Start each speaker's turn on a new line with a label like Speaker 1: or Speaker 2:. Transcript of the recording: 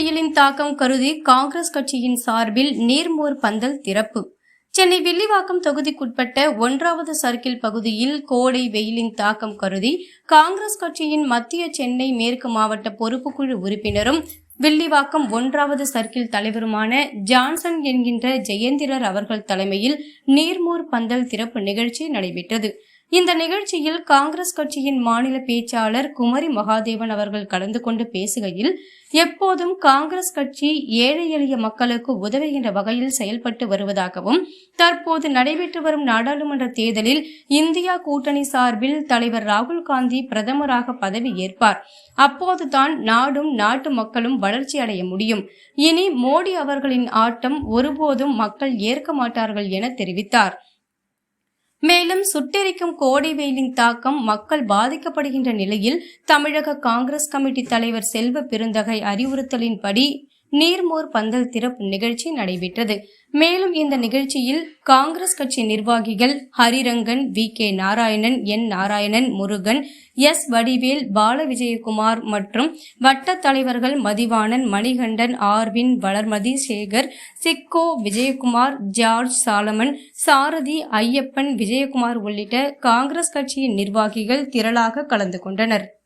Speaker 1: புயலின் தாக்கம் கருதி காங்கிரஸ் கட்சியின் சார்பில் நீர்மோர் பந்தல் திறப்பு. சென்னை வில்லிவாக்கம் தொகுதிக்குட்பட்ட ஒன்றாவது சர்க்கிள் பகுதியில் கோடை வெயிலின் தாக்கம் கருதி காங்கிரஸ் கட்சியின் மத்திய சென்னை மேற்கு மாவட்ட பொறுப்புக்குழு உறுப்பினரும் வில்லிவாக்கம் ஒன்றாவது சர்க்கிள் தலைவருமான ஜான்சன் என்கின்ற ஜெயந்திரர் அவர்கள் தலைமையில் நீர்மோர் பந்தல் திறப்பு நிகழ்ச்சி நடைபெற்றது. இந்த நிகழ்ச்சியில் காங்கிரஸ் கட்சியின் மாநில பேச்சாளர் குமரி மகாதேவன் அவர்கள் கலந்து கொண்டு பேசுகையில் எப்போதும் காங்கிரஸ் கட்சி ஏழை எளிய மக்களுக்கு உதவுகின்ற வகையில் செயல்பட்டு வருவதாகவும் தற்போது நடைபெற்று வரும் நாடாளுமன்ற தேர்தலில் இந்தியா கூட்டணி சார்பில் தலைவர் ராகுல் காந்தி பிரதமராக பதவி ஏற்பார். அப்போதுதான் நாடும் நாட்டு மக்களும் வளர்ச்சி அடைய முடியும். இனி மோடி அவர்களின் ஆட்டம் ஒருபோதும் மக்கள் ஏற்க மாட்டார்கள் என தெரிவித்தார். மேலும் சுட்டெரிக்கும் கோடை வெயிலின் தாக்கம் மக்கள் பாதிக்கப்படுகின்ற நிலையில் தமிழக காங்கிரஸ் கமிட்டி தலைவர் செல்வ பெருந்தகை அறிவுறுத்தலின்படி நீர்மோர் பந்தல் திறப்பு நிகழ்ச்சி நடைபெற்றது. மேலும் இந்த நிகழ்ச்சியில் காங்கிரஸ் கட்சி நிர்வாகிகள் Harirangan V. K. Narayanan N. Narayanan Murugan S. Vadivel Bala Vijayakumar மற்றும் வட்ட தலைவர்கள் Mathivanan Manikandan Arvin Valarmathi Sekar Chicco Vijayakumar George Solomon சாரதி ஐயப்பன் விஜயகுமார் உள்ளிட்ட காங்கிரஸ் கட்சியின் நிர்வாகிகள் திரளாக கலந்து கொண்டனர்.